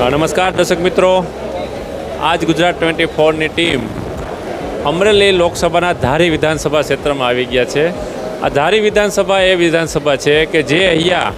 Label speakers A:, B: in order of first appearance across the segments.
A: નમસ્કાર દર્શક મિત્રો. આજ ગુજરાત ટ્વેન્ટી ફોરની ટીમ અમરેલી લોકસભાના ધારી વિધાનસભા ક્ષેત્રમાં આવી ગયા છે. આ ધારી વિધાનસભા એ વિધાનસભા છે કે જે અહીંયા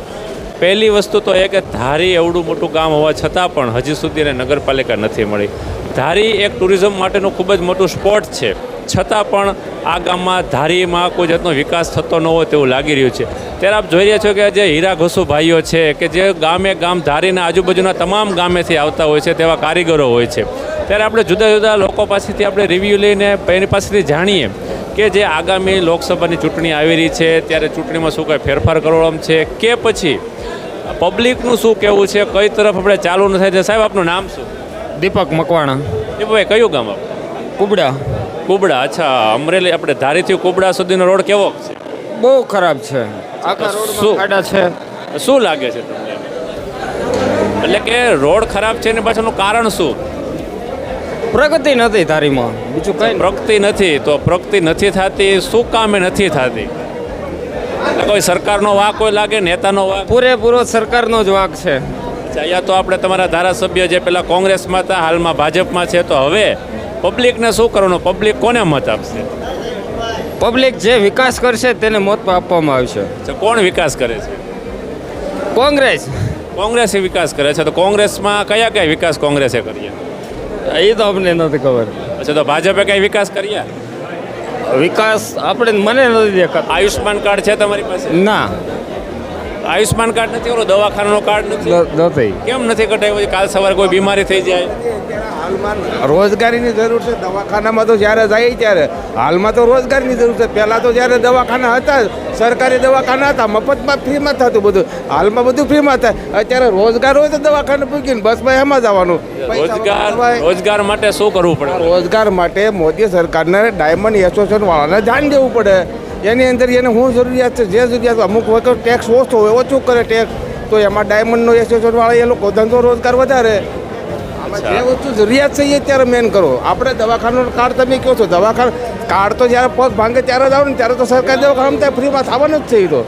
A: પહેલી વસ્તુ તો એ કે ધારી એવડું મોટું ગામ હોવા છતાં પણ હજી સુધી એને નગરપાલિકા નથી મળી. ધારી એક ટુરિઝમ માટેનું ખૂબ જ મોટું સ્પોટ છે. છતાં પણ આ ગામમાં ધારીમાં કોઈ જાતનો વિકાસ થતો ન હોય તેવું લાગી રહ્યું છે. ત્યારે આપ જોઈ રહ્યા છો કે જે હીરા ઘસુ ભાઈઓ છે કે જે ગામે ગામ ધારીના આજુબાજુના તમામ ગામેથી આવતા હોય છે તેવા કારીગરો હોય છે. ત્યારે આપણે જુદા જુદા લોકો પાસેથી આપણે રિવ્યૂ લઈને એની પાસેથી જાણીએ કે જે આગામી લોકસભાની ચૂંટણી આવી રહી છે ત્યારે ચૂંટણીમાં શું કંઈ ફેરફાર કરવાનો છે કે પછી પબ્લિકનું શું કહેવું છે કઈ તરફ આપણે ચાલુ ન થાય છે? સાહેબ આપનું નામ શું?
B: દીપક મકવાણા.
A: દીપકભાઈ કયું ગામ આપણું
B: કુબડા.
A: કુબડા અચ્છા. અમરેલી આપણે ધારીથી કુબડા સુધીનો રોડ કેવો છે?
B: બહુ ખરાબ છે. આખા
A: શું?
B: રોડમાં ખાડા છે.
A: શું લાગે છે તમને? એટલે કે રોડ ખરાબ છે એની પાછળનું કારણ શું?
B: પ્રગતિ નથી તારીમાં બીજું કઈ
A: પ્રગતિ નથી. તો પ્રગતિ નથી થતી શું કામે નથી થતી? કોઈ સરકારનો વાંક કોઈ લાગે નેતાનો વાક?
B: પૂરેપૂરો સરકારનો જ વાક છે.
A: અહીંયા તો આપણે તમારા ધારાસભ્ય જે પેલા કોંગ્રેસમાં હતા હાલમાં ભાજપમાં છે તો હવે પબ્લિકને શું કરવાનું? પબ્લિક કોને મત આપશે?
B: પબ્લિક જે વિકાસ કરશે તેને મત આપવામાં આવશે.
A: કોણ વિકાસ કરે છે?
B: કોંગ્રેસ.
A: કોંગ્રેસે વિકાસ કરે છે. તો કોંગ્રેસમાં કયા કયા વિકાસ કોંગ્રેસે કર્યા?
B: એ તો અમને નથી ખબર.
A: અચ્છા તો ભાજપે કઈ વિકાસ કર્યા?
B: વિકાસ આપણે મને નથી દેખાતો.
A: આયુષ્માન કાર્ડ છે તમારી પાસે?
B: ના.
A: આયુષ્માન કાર્ડ નથી ઓલો દવાખાનાનો કાર્ડ નથી.
B: ન- નથી.
A: કેમ નથી કઢાવ્યું કાલ સવારે કોઈ બીમારી થઈ જાય.
C: હાલમાં રોજગારીની જરૂર છે. દવાખાનામાં તો જ્યારે જાય ત્યારે. હાલમાં તો રોજગારીની જરૂર છે. પહેલાં તો જ્યારે દવાખાના હતા સરકારી દવાખાના હતા મફતમાં ફ્રીમાં થતું બધું. હાલમાં બધું ફ્રીમાં થાય. અત્યારે રોજગાર હોય તો દવાખાને પૂકીને બસમાં એમાં જવાનું
A: રોજગાર રોજગાર માટે શું કરવું પડે?
C: રોજગાર માટે મોદી સરકારને ડાયમંડ એસોસિએશન વાળાને ધ્યાન દેવું પડે. એની અંદર એને શું જરૂરિયાત છે જે જરૂરિયાત અમુક વખત ટેક્સ ઓછો હોય ઓછું કરે ટેક્સ તો એમાં ડાયમંડનો એસોસિએશન વાળા એ લોકો ધંધો રોજગાર વધારે. જે વસ્તુ જરૂરિયાત છે એ અત્યારે મેન કરો. આપણે દવાખાનું કાર્ડ તમે કહો છો દવાખાના કાર્ડ તો જ્યારે પગ ભાંગે ત્યારે જ આવે ને ત્યારે તો સરકાર દવાખાના ત્યાં ફ્રીમાં થવાનું જ છે એ તો.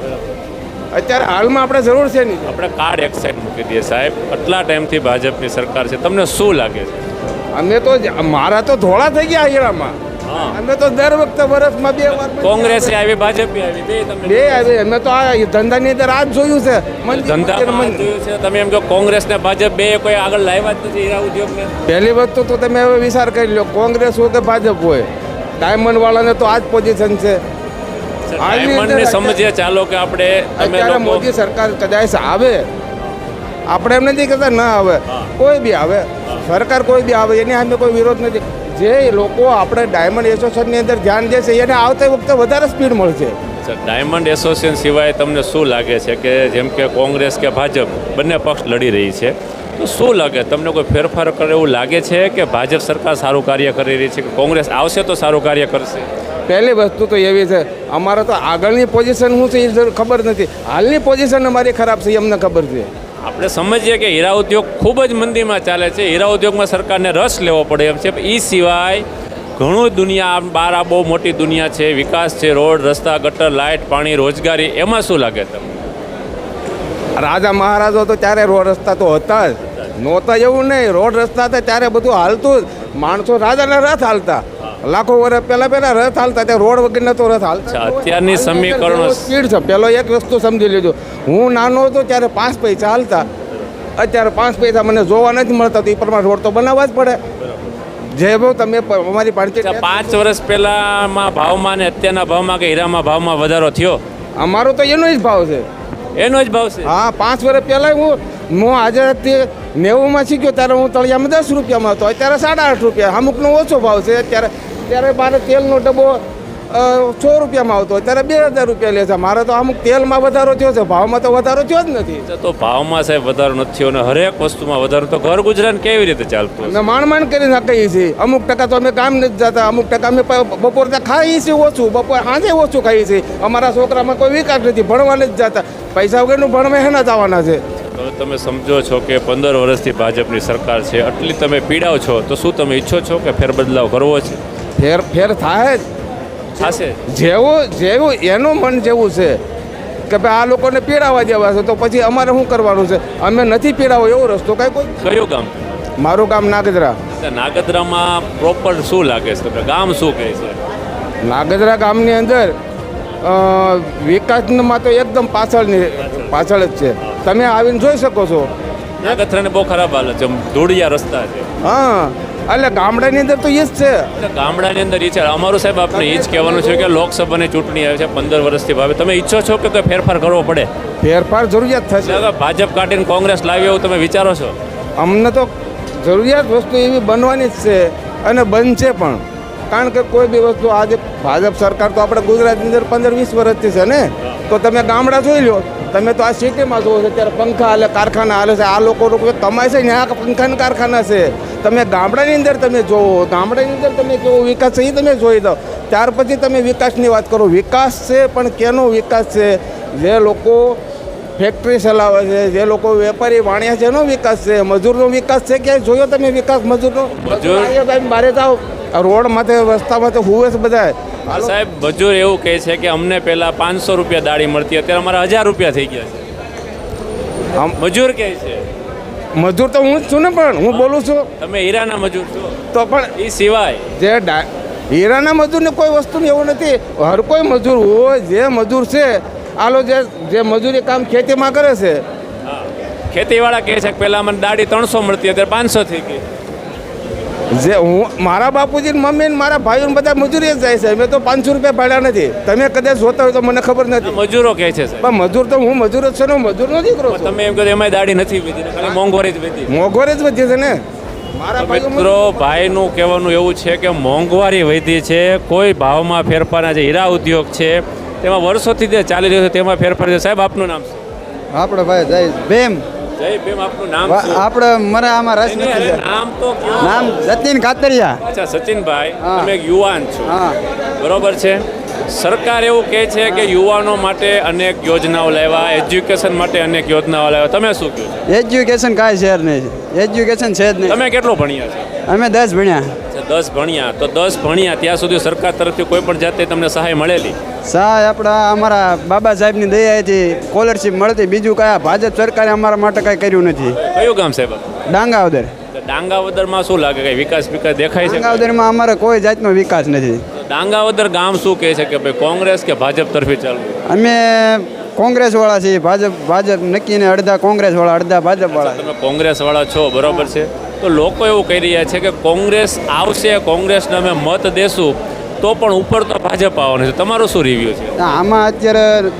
C: અત્યારે હાલમાં આપણે જરૂર છે નહીં
A: આપણે કાર્ડ એક સાઈડ મૂકી દઈએ સાહેબ. આટલા ટાઈમથી ભાજપની સરકાર છે. તમને શું લાગે છે?
C: અમે તો મારા તો ધોળા થઈ ગયા હીરામાં. અમે તો દર વખતે વર્ષમાં બે વાર
A: કોંગ્રેસ આવી. ભાજપ આવી બે તમે
C: બે આવે. અમે તો આ ધંધાની અંદર આ જોયું છે.
A: ધંધામાં જોયું છે. તમે એમ કહો કોંગ્રેસ ને ભાજપ બે કોઈ આગળ લાવ્યા જ નથી હીરા ઉદ્યોગને?
C: પહેલી વસ્તુ તો તમે હવે વિચાર કરી લો કોંગ્રેસ હોય કે ભાજપ હોય ડાયમંડ વાળાને તો આ જ પોઝિશન છે
A: ડાયમંડને સમજીએ ચાલો કે આપણે
C: અત્યારે મોદી સરકાર કદાચ આવે. આપણે એમ નથી કહેતા ના આવે. કોઈ બી આવે. સરકાર કોઈ બી આવે એની સામે કોઈ વિરોધ નથી. જે લોકો આપણે ડાયમંડ એસોસિએશનની અંદર ધ્યાન દેશે એને આવતી વખતે વધારે સ્પીડ મળશે.
A: સર, ડાયમંડ એસોસિએશન સિવાય તમને શું લાગે છે કે જેમ કે કોંગ્રેસ કે ભાજપ બંને પક્ષ લડી રહી છે? તો શું લાગે? તમને કોઈ ફેરફાર કરે એવું લાગે છે કે ભાજપ સરકાર સારું કાર્ય કરી રહી છે કે કોંગ્રેસ આવશે તો સારું કાર્ય કરશે?
C: પહેલી વસ્તુ તો એવી છે અમારે તો આગળની પોઝિશન શું છે એ ખબર નથી. હાલની પોઝિશન અમારી ખરાબ છે એ અમને ખબર છે.
A: આપણે સમજીએ કે હીરા ઉદ્યોગ ખૂબ જ મંદીમાં ચાલે છે. હીરા ઉદ્યોગમાં સરકારને રસ લેવો પડે એમ છે. એ સિવાય ઘણું દુનિયા બહાર આ બહુ મોટી દુનિયા છે. વિકાસ છે, રોડ, રસ્તા, ગટર, લાઇટ, પાણી, રોજગારી. એમાં શું લાગે તમને?
C: રાજા મહારાજો તો ત્યારે રોડ રસ્તા તો હતા જ. નહોતા એવું નહીં. રોડ રસ્તા હતા ત્યારે બધું હાલતું જ. માણસો રાજાના રથ હાલતા. લાખો વર્ષ પહેલા પહેલા રથ હાલતા ત્યાં રોડ વગર નતો રથ હાલતા.
A: અત્યારની સમીકરણો-
C: સ્પીડ છે પેલો એક વસ્તુ સમજી લેજો. હું નાનો હતો ત્યારે પાંચ પૈસા હાલતા. અત્યારે પાંચ પૈસા મને જોવા નથી મળતા તો એ પ્રમાણે રોડ તો બનાવવા જ પડે. જે બહુ તમે અમારી પાંચ
A: પાંચ વર્ષ પહેલામાં ભાવમાં ને અત્યારના ભાવમાં કે હીરામાં ભાવમાં વધારો થયો?
C: અમારો તો એનો જ ભાવ છે.
A: એનો જ ભાવ છે.
C: હા, પાંચ વર્ષ પહેલાં હું હું આજે તે નેવુંમાં શીખ્યો, ત્યારે હું તળિયામાં દસ રૂપિયામાં હતો. અત્યારે સાડા આઠ રૂપિયા, અમુકનો ઓછો ભાવ છે. અત્યારે ત્યારે મારે તેલનો ડબ્બો સો રૂપિયામાં આવતો અત્યારે બે હજાર રૂપિયા લે છે. મારે તો અમુક તેલમાં વધારો થયો છે ભાવમાં તો વધારો થયો જ નથી.
A: તો ભાવમાં સાહેબ વધારો નથી થયો અને હરેક વસ્તુમાં વધારો તો ઘર ગુજરાન કેવી રીતે ચાલતું
C: અમે માંડ માંડ કરીને કહીએ છીએ અમુક ટકા તો અમે કામ નથી જતા અમુક ટકા અમે બપોર ત્યાં ખાઈએ છીએ ઓછું બપોર સાંજે ઓછું ખાઈએ છીએ અમારા છોકરામાં કોઈ વિકાસ નથી ભણવા નથી જતા. પૈસા વગરનું ભણવા હેના જવાના છે.
A: હવે તમે સમજો છો કે પંદર વર્ષથી ભાજપની સરકાર છે આટલી તમે પીડાવ છો તો શું તમે ઈચ્છો છો કે ફેરબદલાવ કરવો છે?
C: ફેર ફેર થાય જ.
A: થશે.
C: જેવું જેવું એનું મન જેવું છે કે ભાઈ આ લોકોને પીડાવા દેવા છે તો પછી અમારે શું કરવાનું છે? અમે નથી પીડાવો એવો રસ્તો કાંઈ કોઈ?
A: કયું ગામ?
C: મારું ગામ નાગદરા.
A: નાગદરામાં પ્રોપર શું લાગે છે? ગામ શું કહે છે?
C: નાગદરા ગામની અંદર વિકાસમાં તો એકદમ પાછળની પાછળ જ છે. તમે આવીને જોઈ શકો છો.
A: નાગદરાને બહુ ખરાબ હાલત છે. ધૂળિયા રસ્તા છે.
C: હા એટલે ગામડાની અંદર તો એ જ છે.
A: એટલે ગામડાની અંદર એ છે. અમારું સાહેબ આપણે એ જ કહેવાનું છે કે લોકસભાની ચૂંટણી આવે છે પંદર વર્ષથી ભાવે. તમે ઈચ્છો છો કે કોઈ ફેરફાર કરવો પડે?
C: ફેરફાર જરૂરિયાત થશે.
A: ભાજપ કાઢીને કોંગ્રેસ લાવી એવું તમે વિચારો છો?
C: અમને તો જરૂરિયાત વસ્તુ એવી બનવાની જ છે અને બનશે પણ. કારણ કે કોઈ બી વસ્તુ આજે ભાજપ સરકાર તો આપણે ગુજરાતની અંદર પંદર વીસ વર્ષથી છે ને? તો તમે ગામડા જોઈ લો. તમે તો આ સિટીમાં જુઓ છો ત્યારે પંખા હાલે કારખાના હાલે છે. આ લોકો કમાય છે. ને આ પંખાના કારખાના છે. તમે ગામડાની અંદર તમે જોવો ગામડાની અંદર તમે કેવો વિકાસ છે એ તમે જોઈ દો ત્યાર પછી તમે વિકાસની વાત કરો. વિકાસ છે પણ કેનો વિકાસ છે? જે લોકો ફેક્ટરી ચલાવે છે જે લોકો વેપારી વાણિયા છે એનો વિકાસ છે. મજૂરનો વિકાસ છે ક્યાંય જોયો તમે વિકાસ મજૂરનો?
A: મજૂર?
C: બારે જાઓ રોડ માથે રસ્તા માથે હુવે છે બધા
A: સાહેબ મજૂર એવું કહે છે કે અમને પહેલા પાંચસો રૂપિયા દાળી મળતી અત્યારે અમારા હજાર રૂપિયા થઈ ગયા છે.
C: આમ
A: મજૂર કહે છે.
C: મજૂર તો હું જ છું ને પણ હું બોલું છું.
A: તમે હીરાના મજૂર છો?
C: તો પણ
A: એ સિવાય.
C: જે હીરાના મજૂરને કોઈ વસ્તુનું એવું નથી. હર કોઈ મજૂર હોય જે મજૂર છે આલો જે જે મજૂરી કામ ખેતીમાં કરે છે.
A: ખેતીવાળા કહે છે કે પહેલા મને દાડી ત્રણસો મળતી અત્યારે પાંચસો થઈ ગઈ.
C: જે હું મારા બાપુજી ને મમ્મી ને મારા ભાઈઓ બધા મજૂરી જ જાય છે. અમે તો પાંચસો રૂપિયા ભાડા નથી. તમે કદાચ જોતા હોય તો મને ખબર નથી.
A: મજૂરો કહે છે
C: પણ મજૂર તો હું મજૂર જ છું ને મજૂર નો દીકરો
A: તમે એમ કહો એમાંય દાડી નથી વધી મોંઘવારી જ વધી.
C: મોંઘવારી જ વધી છે ને. મારા
A: મિત્રો ભાઈનું કહેવાનું એવું છે કે મોંઘવારી વધી છે. કોઈ ભાવમાં ફેરફારના જે હીરા ઉદ્યોગ છે તેમાં વર્ષોથી જે ચાલી રહ્યો છે તેમાં ફેરફાર છે. સાહેબ આપનું નામ શું?
D: આપણે ભાઈ જય ભીમ. આપણે મને આમાં રસ નથી
A: નામ તો?
D: નામ જતીન કાતરિયા
A: અચ્છા સચિનભાઈ. તમે એક યુવાન છો.
D: હા.
A: બરોબર છે? સરકાર એવું કહે છે કે યુવાનો માટે અનેક યોજનાઓ લાવ્યા એજ્યુકેશન માટે અનેક યોજનાઓ લાવ્યા. તમે શું કહો
D: એજ્યુકેશન કાંઈ છે નહીં. એજ્યુકેશન છે જ નહીં.
A: તમે કેટલું ભણ્યા છો?
D: અમે દસ ભણ્યા.
A: દસ ભણ્યા તો દસ ભણ્યા ત્યાં સુધી સરકાર તરફથી કોઈ પણ જાતે તમને સહાય મળેલી?
D: સહાય આપણા અમારા બાબા સાહેબની દયાથી સ્કોલરશિપ મળતી. બીજું આ ભાજપ સરકારે અમારા માટે કાંઈ કર્યું નથી.
A: કયું ગામ સાહેબ
D: ડાંગાવદર.
A: ડાંગાવદરમાં શું લાગે? કઈ વિકાસ વિકાસ દેખાય છે?
D: ડાંગાવદરમાં અમારે કોઈ જાતનો વિકાસ નથી.
A: ડાંગાવદર ગામ શું કહે છે કે ભાઈ કોંગ્રેસ કે ભાજપ તરફી ચાલવું?
D: અમે કોંગ્રેસવાળા છીએ. ભાજપ ભાજપ નક્કીને અડધા કોંગ્રેસવાળા અડધા ભાજપવાળા.
A: તમે કોંગ્રેસ વાળા છો બરોબર છે? તો લોકો એવું કહી રહ્યા છે કે કોંગ્રેસ આવશે કોંગ્રેસને અમે મત દેશું તો પણ ઉપર તો ભાજપ આવવાનું છે. તમારું શું રિવ્યુ છે?
D: આમાં અત્યારે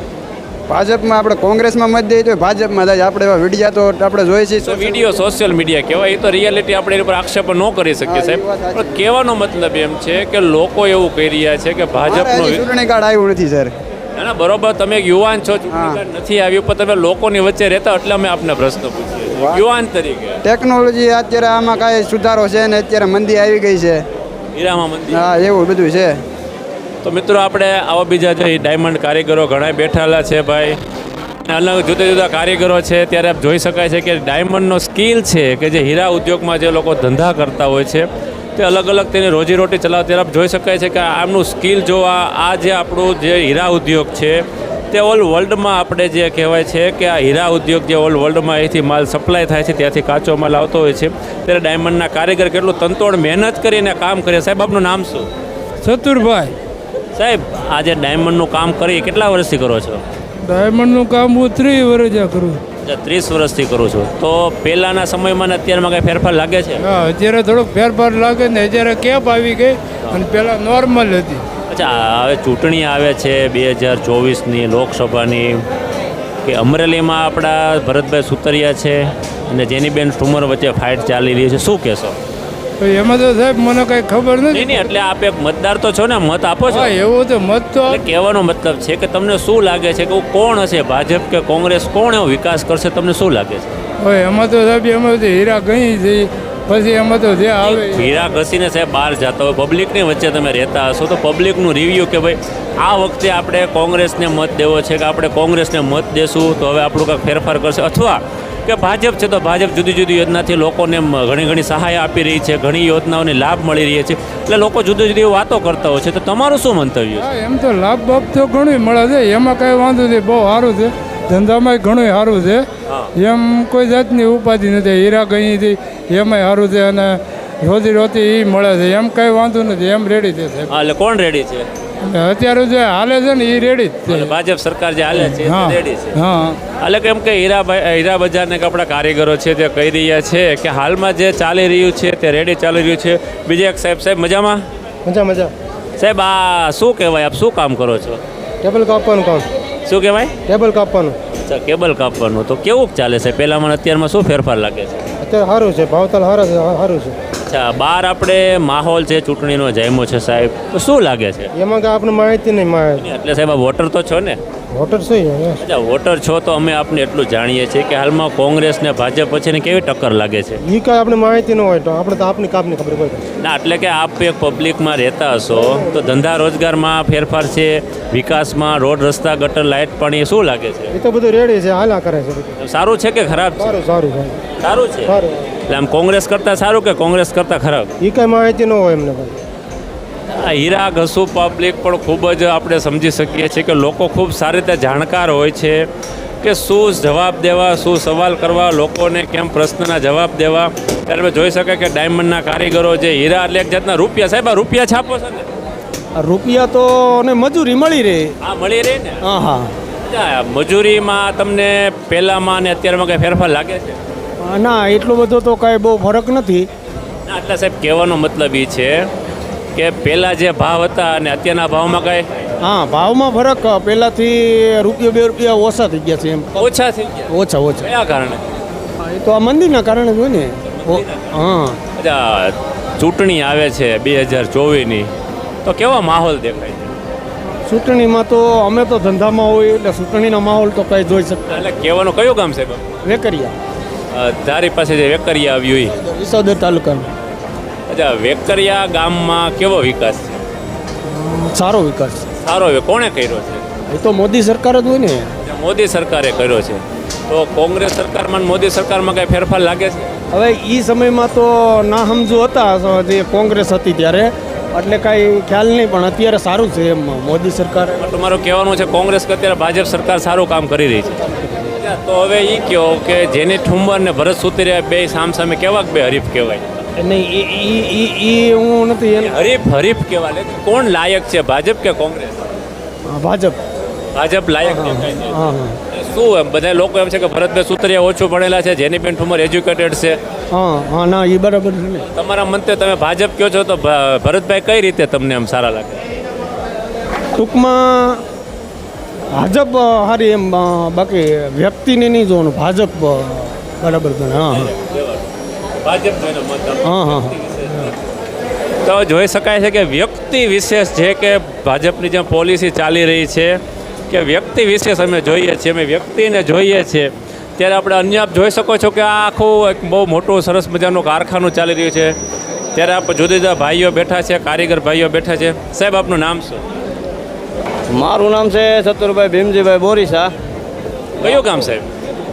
D: ભાજપમાં આપણે કોંગ્રેસમાં મત દઈએ તો ભાજપમાં થાય. આપણે એવા વિડીયા તો આપણે જોઈએ છીએ.
A: વીડિયો સોશિયલ મીડિયા કહેવાય. એ તો રિયાલિટી આપણે એની પર આક્ષેપ ન કરી શકીએ સાહેબ. પણ કહેવાનો મતલબ એમ છે કે લોકો એવું કહી રહ્યા છે કે ભાજપનો
D: ચૂંટણી કાર્ડ આવ્યું નથી સર
A: ના ના બરોબર તમે એક યુવાન છો ચૂંટણી નથી આવ્યું પણ તમે લોકોની વચ્ચે રહેતા એટલે અમે આપને પ્રશ્ન પૂછીએ. યુવાન તરીકે.
D: ટેકનોલોજી અત્યારે આમાં કાંઈ સુધારો છે ને અત્યારે મંદી આવી ગઈ છે.
A: હીરામાં મંદિર
D: હા એવું બધું છે.
A: તો મિત્રો આપણે આવા બીજા જે ડાયમંડ કારીગરો ઘણા બેઠેલા છે ભાઈ. અલગ જુદા જુદા કારીગરો છે ત્યારે આપ જોઈ શકાય છે કે ડાયમંડનો સ્કિલ છે કે જે હીરા ઉદ્યોગમાં જે લોકો ધંધા કરતા હોય છે તે અલગ અલગ તેની રોજીરોટી ચલાવવા ત્યારે જોઈ શકાય છે કે આમનું સ્કિલ જોવા આ જે આપણું જે હીરા ઉદ્યોગ છે તે ઓલ વર્લ્ડમાં આપણે જે કહેવાય છે કે આ હીરા ઉદ્યોગ જે ઓલ વર્લ્ડમાં અહીંથી માલ સપ્લાય થાય છે ત્યાંથી કાચો માલ આવતો હોય છે. ત્યારે ડાયમંડના કારીગર કેટલું તંતોડ મહેનત કરીને કામ કરે. સાહેબ આપનું નામ શું?
E: ચતુરભાઈ
A: સાહેબ આજે ડાયમંડનું કામ કરી કેટલા વર્ષથી કરો છો?
E: ડાયમંડનું કામ હું ત્રીસ વર્ષ આ કરું.
A: ત્રીસ વર્ષથી કરું છું. તો પહેલાંના સમયમાં ને અત્યારમાં કાંઈ ફેરફાર લાગે છે?
E: હા અત્યારે થોડોક ફેરફાર લાગે ને અત્યારે કેપ આવી ગઈ અને પહેલાં નોર્મલ હતી.
A: અચ્છા હવે ચૂંટણી આવે છે બે હજાર ચોવીસની લોકસભાની. કે અમરેલીમાં આપણા ભરતભાઈ સુતરિયા છે અને જેની બેન ઠુમર વચ્ચે ફાઇટ ચાલી રહી છે. શું કહેશો?
E: તો એમાં તો સાહેબ મને કઈ ખબર નથી.
A: નહીં એટલે આપ એક મતદાર તો છો ને મત આપો છો.
E: એવું તો મત તો
A: કહેવાનો મતલબ છે કે તમને શું લાગે છે કે કોણ હશે ભાજપ કે કોંગ્રેસ કોણ એવો વિકાસ કરશે તમને શું લાગે છે?
E: હવે એમાં તો સાહેબ એમાં તો હીરા ગઈ છે. પછી એમાં તો જે આવે.
A: હીરા ઘસીને સાહેબ બહાર જતા હોય પબ્લિકની વચ્ચે તમે રહેતા હશો તો પબ્લિકનું રિવ્યૂ કે ભાઈ આ વખતે આપણે કોંગ્રેસને મત દેવો છે કે આપણે કોંગ્રેસને મત દેશું તો હવે આપણું કાંઈક ફેરફાર કરશે. અથવા કે ભાજપ છે તો ભાજપ જુદી જુદી યોજનાથી લોકોને ઘણી ઘણી સહાય આપી રહી છે ઘણી યોજનાઓને લાભ મળી રહી છે. એટલે લોકો જુદી જુદી વાતો કરતા હોય છે. તો તમારું શું મંતવ્ય છે?
E: એમ તો લાભ બાપ તો ઘણું મળે છે. એમાં કાંઈ વાંધો નથી બહુ સારું છે. ધંધામાં ઘણું સારું છે. એમ કોઈ જાતની ઉપાધિ નથી. હીરા ગઈથી એમાંય સારું છે અને રોજી રોટી એ મળે છે. એમ કાંઈ વાંધો નથી. એમ રેડી છે
A: એટલે કોણ રેડી છે?
E: અત્યારે જે હાલે છે ને એ રેડી જ છે.
A: ભાજપ સરકાર જે હાલે છે
E: હા
A: એ રેડી છે.
E: હા.
A: એટલે કેમ કે હીરા હીરા બજારના આપણા કારીગરો છે તે કહી રહ્યા છે કે હાલમાં જે ચાલી રહ્યું છે તે રેડી ચાલી રહ્યું છે. બીજે એક સાહેબ સાહેબ મજામાં?
F: મજા મજા.
A: સાહેબ આ શું કહેવાય? આપ શું કામ કરો છો?
F: ટેબલ કાપવાનું કામ.
A: શું કહેવાય?
F: ટેબલ કાપવાનું.
A: અચ્છા કેબલ કાપવાનું. તો કેવું ચાલે છે? પહેલામાં મને અત્યારમાં શું ફેરફાર લાગે છે?
F: અત્યારે સારું છે ભાવતાલ સારા છે સારું છે.
A: અચ્છા બહાર આપણે માહોલ છે ચૂંટણીનો જામ્યો છે સાહેબ. તો શું લાગે છે?
F: એમાં કાંઈ આપણે માહિતી નહીં મળે.
A: એટલે સાહેબ વોટર તો છો ને?
F: વોટર શું છે
A: અચ્છા વોટર છો તો અમે આપને એટલું જાણીએ છીએ કે હાલમાં કોંગ્રેસ ને ભાજપ વચ્ચેની કેવી ટક્કર લાગે છે?
F: એ કાંઈ આપણે માહિતી ન હોય તો આપણે તો આપની કાપની ખબર હોય.
A: ના એટલે કે આપ એક પબ્લિકમાં રહેતા હશો તો ધંધા રોજગારમાં ફેરફાર છે વિકાસમાં રોડ રસ્તા ગટર લાઇટ પાણી શું લાગે છે?
F: એ તો બધું રેડી છે હાલા કરે છે
A: સારું છે કે ખરાબ છે?
F: સારું સારું
A: સારું. છે?
F: સારું.
A: એટલે આમ કોંગ્રેસ કરતાં સારું કે કોંગ્રેસ કરતાં ખરાબ?
F: એ કાંઈ માહિતી ન હોય એમને
A: આ હીરા ઘસુ પબ્લિક પણ ખૂબ જ આપણે સમજી શકીએ છીએ કે લોકો ખૂબ સારી રીતે જાણકાર હોય છે કે શું જવાબ દેવા શું સવાલ કરવા લોકોને કેમ પ્રશ્નના જવાબ દેવા. ત્યારે અમે જોઈ શકાય કે ડાયમંડના કારીગરો જે હીરા એટલે એક જાતના રૂપિયા સાહેબ આ રૂપિયા છાપો છો ને
G: રૂપિયા તો અને મજૂરી મળી રહે.
A: હા મળી રહે ને?
G: હા હા.
A: મજૂરીમાં તમને પહેલામાં અને અત્યારમાં કંઈ ફેરફાર લાગે છે?
G: ના એટલો બધો તો કાંઈ બહુ ફરક નથી.
A: એટલે સાહેબ કહેવાનો મતલબ એ છે કે પહેલાં જે ભાવ હતા અને અત્યારના ભાવમાં કાંઈ?
G: હા ભાવમાં ફરક પહેલાંથી રૂપિયા બે રૂપિયા ઓછા થઈ ગયા છે એમ.
A: ઓછા થઈ ગયા?
G: ઓછા ઓછા.
A: કયા કારણે?
G: એ તો આ મંદિરના કારણે હોય ને. હા.
A: અચ્છા ચૂંટણી આવે છે બે હજાર ચોવીસની તો કેવો માહોલ દેખાય છે?
G: ચૂંટણીમાં તો અમે તો ધંધામાં હોય એટલે ચૂંટણીનો માહોલ તો કંઈ જોઈ શકતા
A: એટલે કહેવાનું કયું ગામ સાહેબ?
G: વેકરિયા.
A: તારી પાસે જે વેકરિયા આવ્યું એ
G: વિસાવદર તાલુકાનું.
A: અચ્છા વેકરિયા ગામમાં કેવો વિકાસ છે?
G: સારો વિકાસ
A: સારો હવે કોણે કર્યો છે?
G: એ તો મોદી સરકાર જ હોય ને.
A: મોદી સરકારે કર્યો છે. તો કોંગ્રેસ સરકારમાં મોદી સરકારમાં કાંઈ ફેરફાર લાગે છે?
G: હવે એ સમયમાં તો ના સમજુ હતા જે કોંગ્રેસ હતી ત્યારે. એટલે કાંઈ ખ્યાલ નહીં પણ અત્યારે સારું છે એમ મોદી સરકાર.
A: તમારું કહેવાનું છે કોંગ્રેસ કે અત્યારે ભાજપ સરકાર સારું કામ કરી રહી છે. તો હવે એ કહો કે જેની ઠુંબર ને ભરત સુતરિયા બે સામ સામે કેવા બે હરીફ કહેવાય.
G: નહીં એ હું નથી
A: હરીફ હરીફ કહેવાય. લે કોણ લાયક છે ભાજપ કે કોંગ્રેસ?
G: ભાજપ.
A: ભાજપ લાયક
G: હા હા
A: શું એમ બધા લોકો એમ છે કે ભરતભાઈ સુતરિયા ઓછું ભણેલા છે જેની બેન ઠુમર એજ્યુકેટેડ છે.
G: હા હા ના એ બરાબર છે
A: તમારા મંતે તમે ભાજપ કહો છો તો ભરતભાઈ કઈ રીતે તમને એમ સારા લાગે?
G: ટૂંકમાં ભાજપ સારી એમ બાકી વ્યક્તિને નહીં જોવાનું ભાજપ બરાબર હા હા. હા હા
A: તો જોઈ શકાય છે કે વ્યક્તિ વિશેષ છે કે ભાજપની જે પોલિસી ચાલી રહી છે કે વ્યક્તિ વિશેષ અમે જોઈએ છીએ અમે વ્યક્તિને જોઈએ છીએ ત્યારે આપણે અન્ય આપ જોઈ શકો છો કે આ આખું એક બહુ મોટું સરસ મજાનું કારખાનું ચાલી રહ્યું છે. ત્યારે આપ જુદા જુદા ભાઈઓ બેઠા છે કારીગર ભાઈઓ બેઠા છે. સાહેબ આપનું નામ શું?
B: મારું નામ છે ચતુરભાઈ ભીમજીભાઈ બોરીસા.
A: કયું ગામ સાહેબ?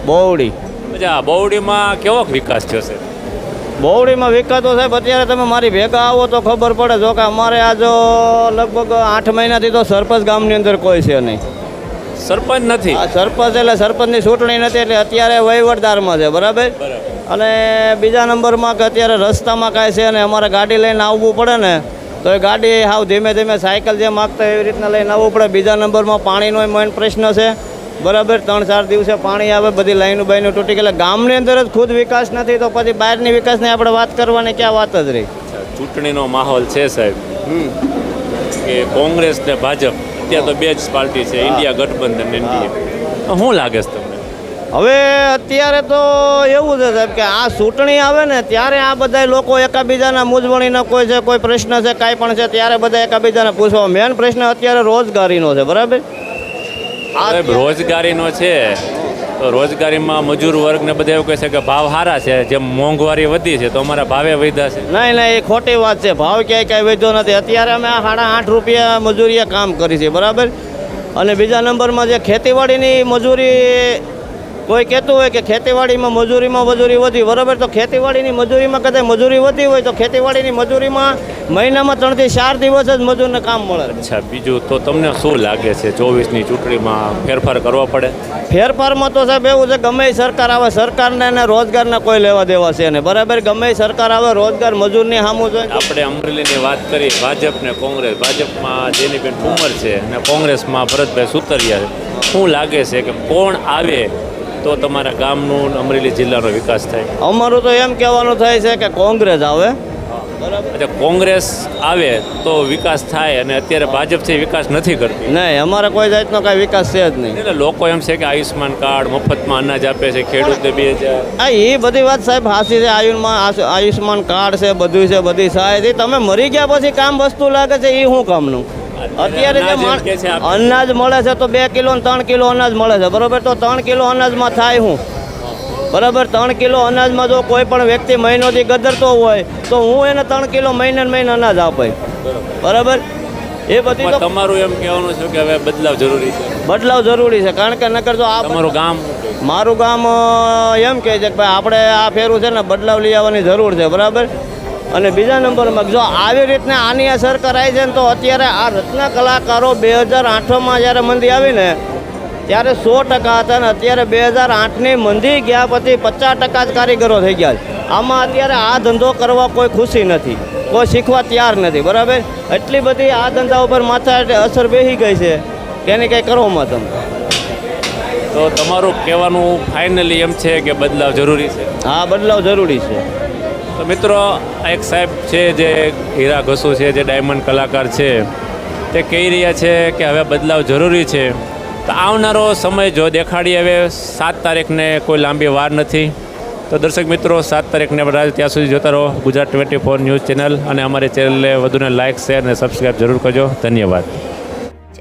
B: બોવડી
A: અચ્છા બહુડીમાં કેવો વિકાસ થયો છે
B: બોવડીમાં વિકાસ તો સાહેબ અત્યારે તમે મારી ભેગા આવો તો ખબર પડે. જો કે અમારે આ જો લગભગ આઠ મહિનાથી તો સરપંચ ગામની અંદર કોઈ છે નહીં.
A: સરપંચ નથી?
B: આ સરપંચ એટલે સરપંચની ચૂંટણી નથી એટલે અત્યારે વહીવટદારમાં છે બરાબર. અને બીજા નંબરમાં કે અત્યારે રસ્તામાં કાંઈ છે અને અમારે ગાડી લઈને આવવું પડે ને તો એ ગાડી હાવ ધીમે ધીમે સાયકલ જે માગતા હોય એવી રીતના લઈને આવવું પડે. બીજા નંબરમાં પાણીનો મેઇન પ્રશ્ન છે. બરાબર ત્રણ ચાર દિવસે પાણી આવે બધી લાઈનો બાઈનો તૂટી ગયેલા. ગામની અંદર જ ખુદ વિકાસ નથી તો પછી બહારની વિકાસની આપણે વાત કરવાની ક્યાં વાત જ રહી?
A: ચૂંટણીનો માહોલ છે સાહેબ. કે કોંગ્રેસ ને ભાજપ અત્યારે તો બે જ પાર્ટી છે ઇન્ડિયા ગઠબંધન એનડીએ શું લાગે છે તમને?
B: હવે અત્યારે તો એવું છે સાહેબ કે આ ચૂંટણી આવે ને ત્યારે આ બધા લોકો એકાબીજાના મૂંઝવણીના કોઈ છે કોઈ પ્રશ્ન છે કાંઈ પણ છે ત્યારે બધા એકાબીજાને પૂછવા. મેન પ્રશ્ન અત્યારે રોજગારીનો છે બરાબર?
A: રોજગારીનો છે. તો રોજગારીમાં મજૂર વર્ગને બધા એવું કહે છે કે ભાવ સારા છે. જેમ મોંઘવારી વધી છે તો અમારા ભાવે વધ્યા છે.
B: નહીં નહીં એ ખોટી વાત છે. ભાવ ક્યાંય કાંઈ વધ્યો નથી. અત્યારે અમે આ સાડા આઠ રૂપિયા મજૂરીએ કામ કરી છે બરાબર? અને બીજા નંબરમાં જે ખેતીવાડીની મજૂરી કોઈ કહેતું હોય કે ખેતીવાડીમાં મજૂરીમાં મજૂરી વધી બરાબર? તો ખેતીવાડીની મજૂરીમાં કદાચ મજૂરી વધી હોય તો ખેતીવાડીની મજૂરીમાં મહિનામાં ત્રણથી ચાર દિવસ જ મજૂરને કામ મળે.
A: અચ્છા બીજું તો તમને શું લાગે છે? ચોવીસની ચૂંટણીમાં ફેરફાર કરવો પડે?
B: ફેરફારમાં તો સાહેબ એવું છે ગમે સરકાર આવે સરકારને અને રોજગારને કોઈ લેવા દેવા છે ને બરાબર? ગમે સરકાર આવે રોજગાર મજૂરની સામું જોઈએ
A: આપણે અમરેલીની વાત કરી ભાજપ ને કોંગ્રેસ. ભાજપમાં જેનીબેન ઠુમર છે અને કોંગ્રેસમાં ભરતભાઈ સુતરિયા છે. શું લાગે છે કે કોણ આવે તો તમારા ગામનું અમરેલી જિલ્લાનો વિકાસ થાય.
B: અમારું તો એમ કહેવાનું થાય છે કે કોંગ્રેસ આવે. બરાબર
A: કોંગ્રેસ આવે તો વિકાસ થાય અને અત્યારે ભાજપ છે વિકાસ નથી કરતી.
B: નહીં અમારે કોઈ જાતનો કાંઈ વિકાસ છે જ નહીં.
A: એટલે લોકો એમ છે કે આયુષ્માન કાર્ડ મફતમાં અનાજ આપે છે ખેડૂતને બે હજાર.
B: એ બધી વાત સાહેબ હાસી છે આયુષ્માન આયુષ્માન કાર્ડ છે બધું છે બધી સહાય તમે મરી ગયા પછી કામ વસ્તુ લાગે છે એ શું કામનું? અત્યારે જે
A: અનાજ આપ-
B: મળે છે તો બે કિલો ને ત્રણ કિલો અનાજ મળે છે. બરોબર? તો ત્રણ કિલો અનાજમાં થાય હું. બરાબર? ત્રણ કિલો અનાજમાં જો કોઈ પણ વ્યક્તિ મહિનોથી ગદરતો હોય તો હું એને ત્રણ કિલો મહિને મહિને અનાજ આપાય બરાબર. એ બધી
A: તમારું એમ કહેવાનું છે કે હવે બદલાવ જરૂરી છે.
B: બદલાવ જરૂરી છે. કારણ કે નકર જો આ
A: તમારું ગામ
B: મારું ગામ એમ કહે છે કે ભાઈ આપણે આ ફેરવું છે ને બદલાવ લઈ આવવાની જરૂર છે. બરાબર? અને બીજા નંબરમાં જો આવી રીતના આની અસર કરાય છે ને તો અત્યારે આ રત્ન કલાકારો બે હજાર આઠમાં જ્યારે મંદી આવી ને ત્યારે સો ટકા હતા ને અત્યારે બે હજાર આઠની મંદી ગયા પછી પચાસ ટકા જ કારીગરો થઈ ગયા છે. આમાં અત્યારે આ ધંધો કરવા કોઈ ખુશી નથી કોઈ શીખવા તૈયાર નથી બરાબર? એટલી બધી આ ધંધા ઉપર માથા અસર બેસી ગઈ છે કે એને કંઈ કરવામાં તમે?
A: તો તમારું કહેવાનું ફાઇનલી એમ છે કે બદલાવ જરૂરી છે?
B: હા બદલાવ જરૂરી છે.
A: તો મિત્રો, આ એક સાહેબ છે જે હીરા ઘસુ છે, જે ડાયમંડ કલાકાર છે, તે કહી રહ્યા છે કે હવે બદલાવ જરૂરી છે. તો આવનારો સમય જો દેખાડી હવે સાત તારીખને કોઈ લાંબી વાર નથી. તો દર્શક મિત્રો, સાત તારીખને બધા ત્યાં સુધી જોતા રહો. Gujarat twenty four news channel અને અમારી ચેનલને વધુને લાઇક શેર અને સબસ્ક્રાઈબ જરૂર કરજો. ધન્યવાદ.